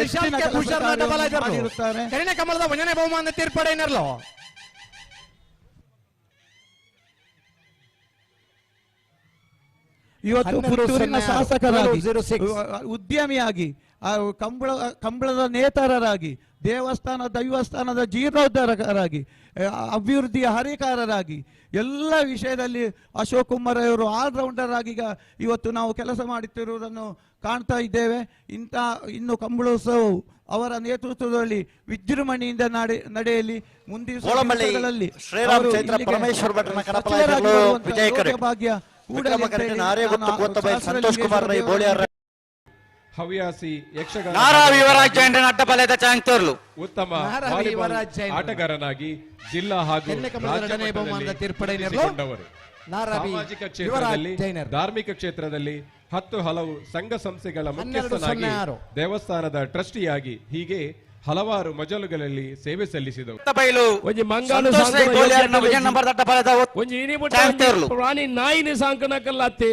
Vishal K Bhushan double ಆಗಿರ್ಲು. ಮಾಡಿರುತ್ತಾರೆ. ಕರಿಣ ಕಮಲದ ಒಂದನೇ ಬಹುಮಾನ ತೀರ್ಪಡೆ ತೀರ್ಪಡೆನರ್ಲು ಇವತ್ತು ಪುತ್ತೂರಿನ ಶಾಸಕರಾಗಿ ಉದ್ಯಮಿಯಾಗಿ ಆ, ಕಂಬಳ ಕಂಬಳದ ನೇತಾರರಾಗಿ ದೇವಸ್ಥಾನ ದೈವಸ್ಥಾನದ ಜೀರ್ಣೋದ್ಧಾರಕರಾಗಿ ಅಭಿವೃದ್ಧಿಯ ಹರಿಕಾರರಾಗಿ ಎಲ್ಲ ವಿಷಯದಲ್ಲಿ ಅಶೋಕ್ ಕುಮಾರ್ ಅವರು ಆಲ್ರೌಂಡರ್ ಆಗಿ ಈಗ ಇವತ್ತು ನಾವು ಕೆಲಸ ಮಾಡುತ್ತಿರುವುದನ್ನು ಕಾಣ್ತಾ ಇದ್ದೇವೆ. ಇಂಥ ಇನ್ನು ಕಂಬಳೋತ್ಸವವು ಅವರ ನೇತೃತ್ವದಲ್ಲಿ ವಿಜೃಂಭಣೆಯಿಂದ ನಡೆ ನಡೆಯಲಿ. ಮುಂದಿನ ಭಾಗ್ಯ ಸಂತೋಷ್ ಕುಮಾರ್ ಬೋಳಿಯಾರ್ ಹವ್ಯಾಸಿ ಯಕ್ಷಗಾನ ನಾರಾ ಚಾಂಗ್ತೋರ್ಲು ಉತ್ತಮ ನಾರಾ ವಾಲಿಬಾಲ್ ವಿವರಾಜ್ ಜೈನ್. ಆಟಗಾರನಾಗಿ ಜಿಲ್ಲಾ ಹಾಗೂ ಕೆನ್ನೆ ಕಮಲದ ರಾಜ್ಯ ಎರಡನೇ ಮಟ್ಟದಲ್ಲಿ ತೀರ್ಪಡೆಯನ್ನು ಗುರುತಿಸಿಕೊಂಡವರು. ನಾರಾ ವಿ- ಸಾಮಾಜಿಕ ಯುವರಾಜ್ ಕ್ಷೇತ್ರದಲ್ಲಿ ಜೈನರ್. ಧಾರ್ಮಿಕ ಕ್ಷೇತ್ರದಲ್ಲಿ ಹತ್ತು ಹಲವು ಸಂಘ ಸಂಸ್ಥೆಗಳ ಹನ್ನೆರಡು ಮುಖ್ಯಸ್ಥನಾಗಿ ಸೊನ್ನೆ ಆರು. ದೇವಸ್ಥಾನದ ಟ್ರಸ್ಟಿಯಾಗಿ ಹೀಗೆ ಹಲವಾರು ಮಜಲುಗಳಲ್ಲಿ ಸೇವೆ ಸಲ್ಲಿಸಿದವರು ಬೈಲು ಒಂಜಿ ಮಂಗಾಲು ಸಂತೋಷ್ ರೈ ಸಾಂಕುನ ಬೋಳಿಯಾರ್ನ ಯೋಗ್ಯತೆ ವಿಜಯ ನಂಬರ್ ಅಡ್ಡಪಾಳ್ಯದ ಒಂಜಿ ಇನಿ ಬುಟ್ಟ ಚಾಂಗ್ತೇರ್ಲು. ಒಂಜಿ ಪ್ರಾಣಿ ನಾಯಿನಿ ಸಾಂಕನಕಲ್ಲ ಅತ್ತೆ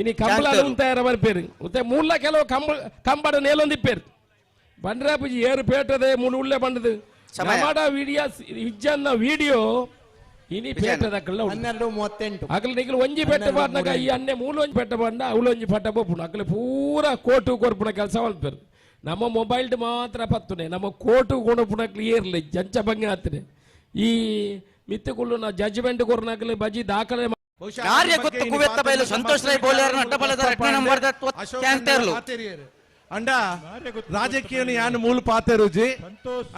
ಇನಿ ಕಂಬಳ ಚಾಂಗ್ತೇರ್ಲು. ಉಂತಾಯರ ಬರ್ಪೇರು ಮತ್ತೆ ಮೂಲ ಕೆಲವು ಕಂಬ ಕಂಬಡ ನೇಲೊಂದಿಪ್ಪೇರು ಬಂಡ್ರಾಪುಜಿ ಏರು ಪೇಟದೆ ಮೂನು ಉಳ್ಳೆ ಬಂಡದು. ನಮಡ ವಿಡಿಯೋ ಇಜ್ಜನ್ನ ವಿಡಿಯೋ ಇನಿ ಪೇಟದ ಅಕ್ಕಲ್ಲ ಉಂಟು. ಹನ್ನೆರಡು ಮೂವತ್ತೆಂಟು. ಅಕಲ್ ನಿಖಿಲ್ ಒಂಜಿ ಪೆಟ್ಟ ಬಾಡ್ನಾಗ ಈ ಅನ್ನೆ ಮೂಲ ಒಂಜಿ ಪೆಟ್ಟ ಬಾಂಡ ಅವಳು ಒಂಜಿ ಪಟ್ಟ ಬೋಪುಣ ಅಕಲ್ ಪೂರ ಕೋಟು ಕೊರ್ಪುಣ ಕೆಲಸ ಮಲ್ಪೇರು ನಮ್ಮ ಮೊಬೈಲ್ ಮಾತ್ರ ಪತ್ತುನೆ. ನಮ್ಮ ಕೋಟು ಕೊಣಪುಣ ಕ್ಲಿಯರ್ಲಿ ಜಂಚ ಭಂಗ ಆತನೆ ಈ ಮಿತ್ತುಕುಳ್ಳು ನಾ ಜಜ್ಮೆಂಟ್ ಕೊರ್ನಾಗಲಿ ಬಜಿ ದಾಖಲೆ ಕಾರ್ಯ ಗೊತ್ತು? ಕುವೆತ್ತ ಬೈಲು ಸಂತೋಷ್ ರೈ ಬೋಳಿಯಾರ್ನ ಅಡ್ಡಪಾಳ್ಯದ ಎರಡನೇ ನಂಬರ್ ಕ್ಯಾಂತೇರ್ಲು ಅಂಡ ರಾಜಕೀಯ ಯಾನ್ ಮೂಲ ಪಾತೆರುಜಿ?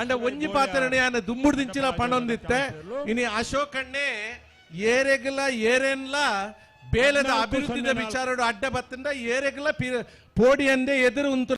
ಅಂಡ ಒಂಜಿ ಪಾತೆರని ಯಾನ್ ದುಮ್ಮುಡ್ ದಿಂಚಿನ ಪಣೊಂದಿತ್ತೆ. ಇನಿ ಅಶೋಕಣ್ಣೆ ಏರೆಗ್ಲ ಏರೆನ್ಲ ಬೇಲದ ಅಭಿವೃದ್ಧಿದ ವಿಚಾರಡು ಅಡ್ಡ ಬತ್ತಂಡ ಏರೆಗ್ಲ ಪೋಡಿ ಅಂದೆ ಎದುರು ಉಂತು